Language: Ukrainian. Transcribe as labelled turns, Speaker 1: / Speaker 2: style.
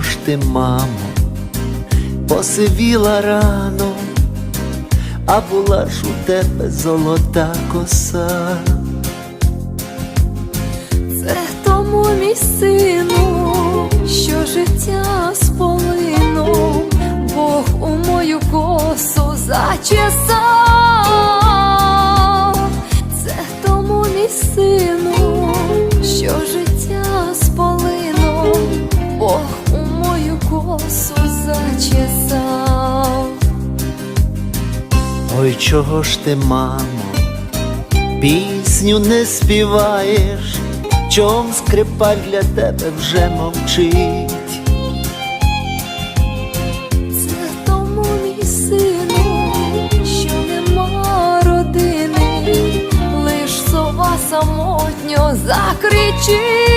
Speaker 1: ж ти, мамо, посивіла рано, а була ж у тебе золота коса.
Speaker 2: Це тому мій сину, що життя сполинув, Бог у мою косу зачесав. Це тому мій сину, Ну
Speaker 1: Ой, чого ж ти, мамо, пісню не співаєш, чом скрипаль для тебе вже мовчить? Це мій сину, що нема родини, лиш сова самотньо закричить.